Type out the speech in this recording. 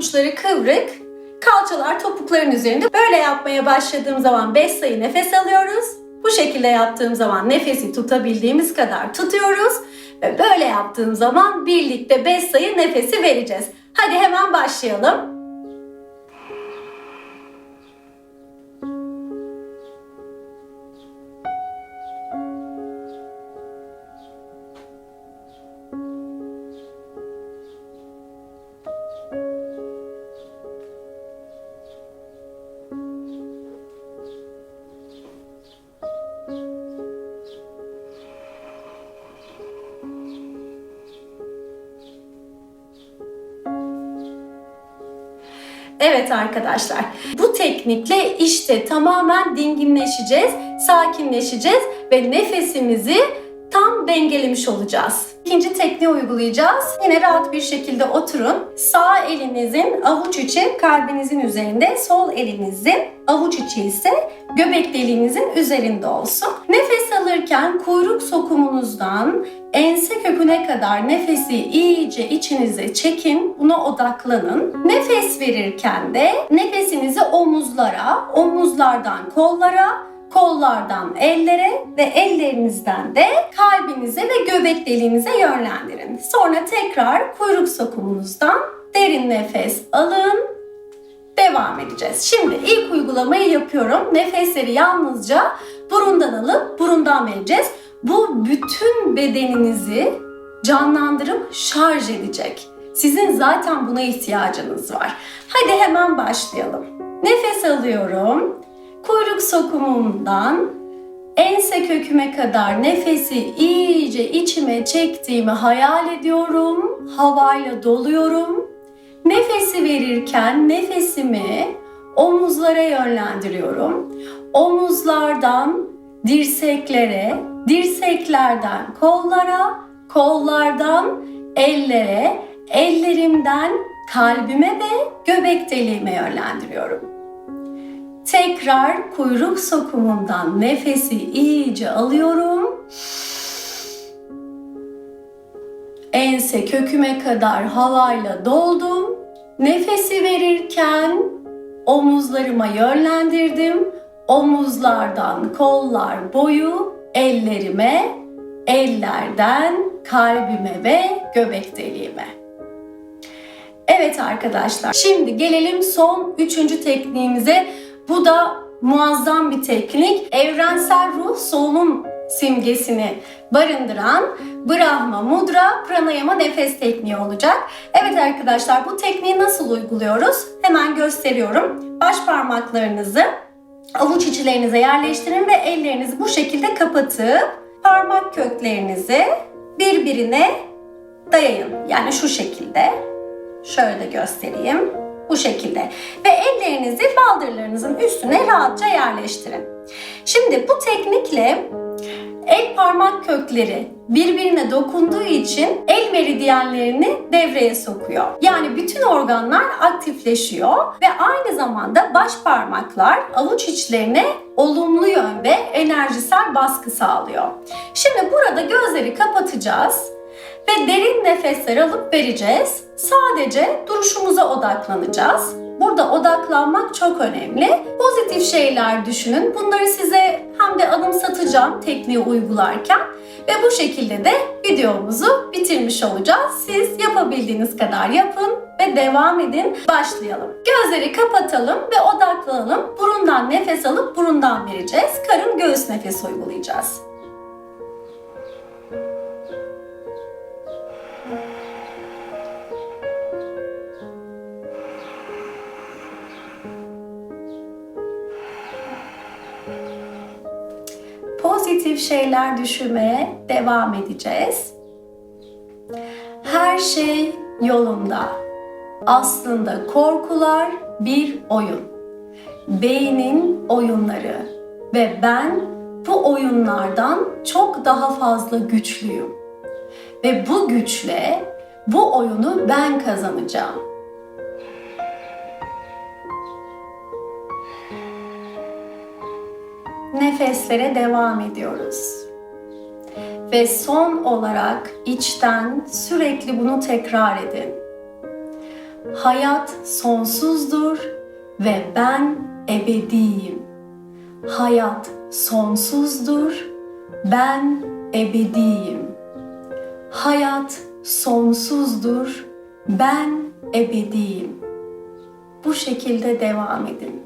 uçları kıvrık, kalçalar topukların üzerinde. Böyle yapmaya başladığım zaman 5 sayı nefes alıyoruz. Bu şekilde yaptığım zaman nefesi tutabildiğimiz kadar tutuyoruz. Ve böyle yaptığım zaman birlikte 5 sayı nefesi vereceğiz. Hadi hemen başlayalım. Evet arkadaşlar, bu teknikle işte tamamen dinginleşeceğiz, sakinleşeceğiz ve nefesimizi tam dengelemiş olacağız. İkinci tekniği uygulayacağız. Yine rahat bir şekilde oturun. Sağ elinizin avuç içi kalbinizin üzerinde, sol elinizin avuç içi ise göbek deliğinizin üzerinde olsun. Nefes alırken kuyruk sokumunuzdan ense köküne kadar nefesi iyice içinize çekin, buna odaklanın. Nefes verirken de nefesinizi omuzlara, omuzlardan kollara, kollardan ellere ve ellerinizden de kalbinize ve göbek deliğinize yönlendirin. Sonra tekrar kuyruk sokumunuzdan derin nefes alın. Devam edeceğiz. Şimdi ilk uygulamayı yapıyorum. Nefesleri yalnızca burundan alıp burundan vereceğiz. Bu bütün bedeninizi canlandırıp şarj edecek. Sizin zaten buna ihtiyacınız var. Hadi hemen başlayalım. Nefes alıyorum. Kuyruk sokumumdan ense köküme kadar nefesi iyice içime çektiğimi hayal ediyorum. Havayla doluyorum. Nefesi verirken nefesimi omuzlara yönlendiriyorum. Omuzlardan dirseklere, dirseklerden kollara, kollardan ellere, ellerimden kalbime ve göbek deliğime yönlendiriyorum. Tekrar kuyruk sokumundan nefesi iyice alıyorum. Ense köküme kadar havayla doldum. Nefesi verirken omuzlarıma yönlendirdim. Omuzlardan kollar boyu ellerime, ellerden kalbime ve göbek deliğime. Evet arkadaşlar, şimdi gelelim son üçüncü tekniğimize. Bu da muazzam bir teknik. Evrensel ruh solunum simgesini barındıran Brahma Mudra Pranayama nefes tekniği olacak. Evet arkadaşlar bu tekniği nasıl uyguluyoruz? Hemen gösteriyorum. Baş parmaklarınızı avuç içlerinize yerleştirin ve ellerinizi bu şekilde kapatıp parmak köklerinizi birbirine dayayın. Yani şu şekilde. Şöyle göstereyim. Bu şekilde. Ve ellerinizi baldırlarınızın üstüne rahatça yerleştirin. Şimdi bu teknikle el parmak kökleri birbirine dokunduğu için el meridyenlerini devreye sokuyor. Yani bütün organlar aktifleşiyor ve aynı zamanda baş parmaklar avuç içlerine olumlu yönde enerjisel baskı sağlıyor. Şimdi burada gözleri kapatacağız ve derin nefesler alıp vereceğiz. Sadece duruşumuza odaklanacağız. Burada odaklanmak çok önemli. Pozitif şeyler düşünün. Bunları size hem de anımsatacağım tekniği uygularken ve bu şekilde de videomuzu bitirmiş olacağız. Siz yapabildiğiniz kadar yapın ve devam edin. Başlayalım. Gözleri kapatalım ve odaklanalım. Burundan nefes alıp burundan vereceğiz. Karın göğüs nefesi uygulayacağız. Pozitif şeyler düşünmeye devam edeceğiz. Her şey yolunda. Aslında korkular bir oyun. Beynin oyunları ve ben bu oyunlardan çok daha fazla güçlüyüm. Ve bu güçle bu oyunu ben kazanacağım. Nefeslere devam ediyoruz. Ve son olarak içten sürekli bunu tekrar edin. Hayat sonsuzdur ve ben ebediyim. Hayat sonsuzdur, ben ebediyim. Hayat sonsuzdur, ben ebediyim. Bu şekilde devam edin.